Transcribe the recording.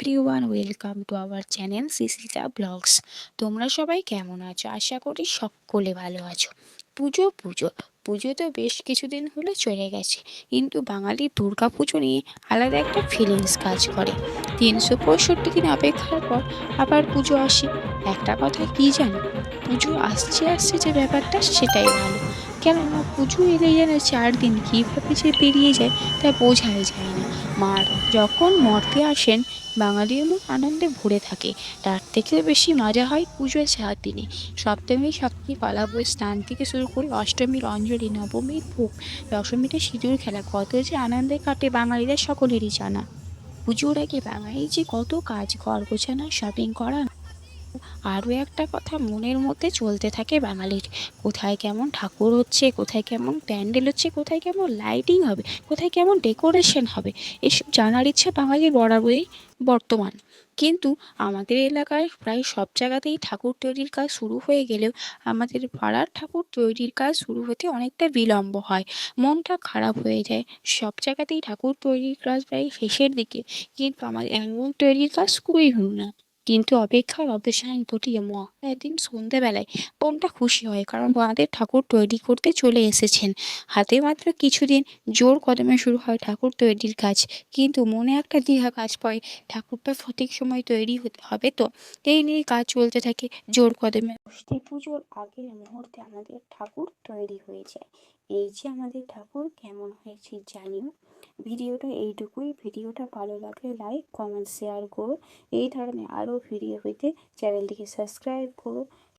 Everyone welcome to our channel সিসিতা blogs. তোমরা সবাই কেমন আছো? আশা করি সকলে ভালো আছো। পুজো পুজো। পুজো তো বেশ কিছুদিন হলো চলে গেছে, কিন্তু বাঙালির দুর্গা পুজো নিয়ে আলাদা একটা ফিলিংস কাজ করে। তিনশো পঁয়ষট্টি দিন অপেক্ষার পর আবার পুজো আসে। একটা কথা কি জানো? পুজো আসছে আসছে যে ব্যাপারটা, সেটাই ভালো। কেননা পুজো এলে যেন চার দিন কীভাবে যে পেরিয়ে যায় তা বোঝাই যায় না। মার যখন মর্তে আসেন বাঙালির মন আনন্দে ভরে থাকে। তার থেকেও বেশি মজা হয় পুজোর চার দিনে। সপ্তমী সপ্তমী পালা বই স্নান থেকে শুরু করে অষ্টমীর অঞ্জলি, নবমীর ভোগ, দশমীতে সিঁদুর খেলা, কত যে আনন্দে কাটে বাঙালিদের সকলেরই জানা। পুজোর আগে বাঙালি যে কত কাজ ঘর গোছানো শপিং করা আরও একটা কথা মনের মধ্যে চলতে থাকে বাঙালির। কোথায় কেমন ঠাকুর হচ্ছে, কোথায় কেমন প্যান্ডেল হচ্ছে, কোথায় কেমন লাইটিং হবে, কোথায় কেমন ডেকোরেশন হবে, এসব জানার ইচ্ছা বাঙালির বরাবরই বর্তমান। কিন্তু আমাদের এলাকায় প্রায় সব জায়গাতেই ঠাকুর তৈরির কাজ শুরু হয়ে গেলেও আমাদের পাড়ার ঠাকুর তৈরির কাজ শুরু হতে অনেকটা বিলম্ব হয়। মনটা খারাপ হয়ে যায়। সব জায়গাতেই ঠাকুর তৈরির কাজ প্রায় শেষের দিকে। কিন্তু আমাদের অ্যাঙ্গল তৈরির কাজ খুবই না। কিন্তু অপেক্ষার অবসান ঘটিয়ে মহারাজ একদিন সন্ধেবেলায় মনটা খুশি হয় কারণ আমাদের ঠাকুর তৈরি করতে চলে এসেছেন। হাতে মাত্র কিছুদিন জোর কদমে শুরু হয় ঠাকুর তৈরির কাজ। কিন্তু মনে একটা দ্বিধা কাজ করে ঠাকুরটা সঠিক সময় তৈরি হতে হবে তো? এই নিয়ে কাজ চলতে থাকে জোর কদমে। ষষ্ঠী পুজোর আগের মুহূর্তে আমাদের ঠাকুর তৈরি হয়ে যায়। এই যে আমাদের ঠাকুর কেমন হয়েছে জানিও। ভিডিওটা এইটুকুই। ভিডিওটা ভালো লাগলে লাইক, কমেন্ট, শেয়ার করো। এই ধরনের আরও ভিডিও পেতে চ্যানেলটিকে সাবস্ক্রাইব করো।